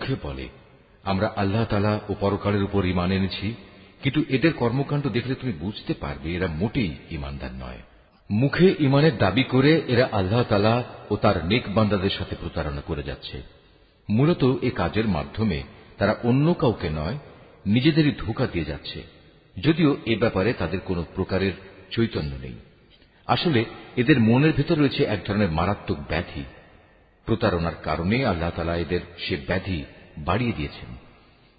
মুখে বলে। আমরা আল্লাহ তালা ও পরকালের উপর ইমান এনেছি, কিন্তু এদের কর্মকাণ্ড দেখলে তুমি বুঝতে পারবে এরা মোটেই ইমানদার নয়। মুখে ইমানের দাবি করে এরা আল্লাহ তালা ও তার নেক বান্দাদের সাথে প্রতারণা করে যাচ্ছে। মূলত এ কাজের মাধ্যমে তারা অন্য কাউকে নয়, নিজেদেরই ধোকা দিয়ে যাচ্ছে। যদিও এ ব্যাপারে তাদের কোনো প্রকারের চৈতন্য নেই। আসলে এদের মনের ভেতর রয়েছে এক ধরনের মারাত্মক ব্যাধি প্রতারণার কারণে আল্লাহ তালা এদের সে ব্যাধি বাড়িয়ে দিয়েছেন।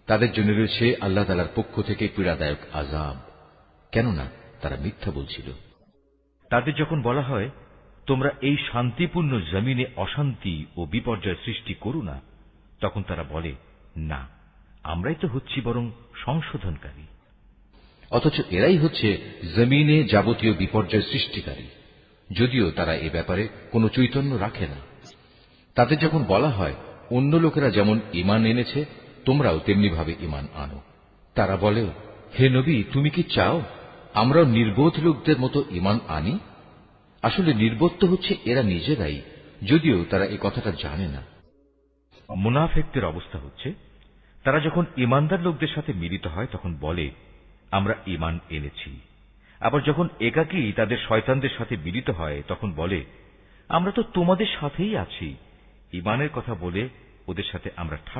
তাদের জন্য রয়েছে আল্লাহ তালার পক্ষ থেকে পীড়াদায়ক আজাব কেননা তারা মিথ্যা বলছিল। তাদের যখন বলা হয় তোমরা এই শান্তিপূর্ণ জমিনে অশান্তি ও বিপর্যয় সৃষ্টি করো না তখন তারা বলে না আমরাই তো হচ্ছি বরং সংশোধনকারী। অথচ এরাই হচ্ছে জমিনে যাবতীয় বিপর্যয় সৃষ্টিকারী। যদিও তারা এ ব্যাপারে কোনো চৈতন্য রাখে না। তাদের যখন বলা হয়, অন্য লোকেরা যেমন ইমান এনেছে, তোমরাও তেমনিভাবে ইমান আনো। তারা বলে, হে নবী, তুমি কি চাও আমরাও নির্বোধ লোকদের মতো ইমান আনি? আসলে নির্বোধ তো হচ্ছে এরা নিজেরাই, যদিও তারা এ কথাটা জানে না। মুনাফেকদের অবস্থা হচ্ছে, তারা যখন ইমানদার লোকদের সাথে মিলিত হয়, তখন বলে, আমরা ইমান এনেছি। আবার যখন একাকী তাদের শয়তানদের সাথে মিলিত হয়, তখন বলে, আমরা তো তোমাদের সাথেই আছি। ইমানের কথা বলে ওদের সাথে আমরা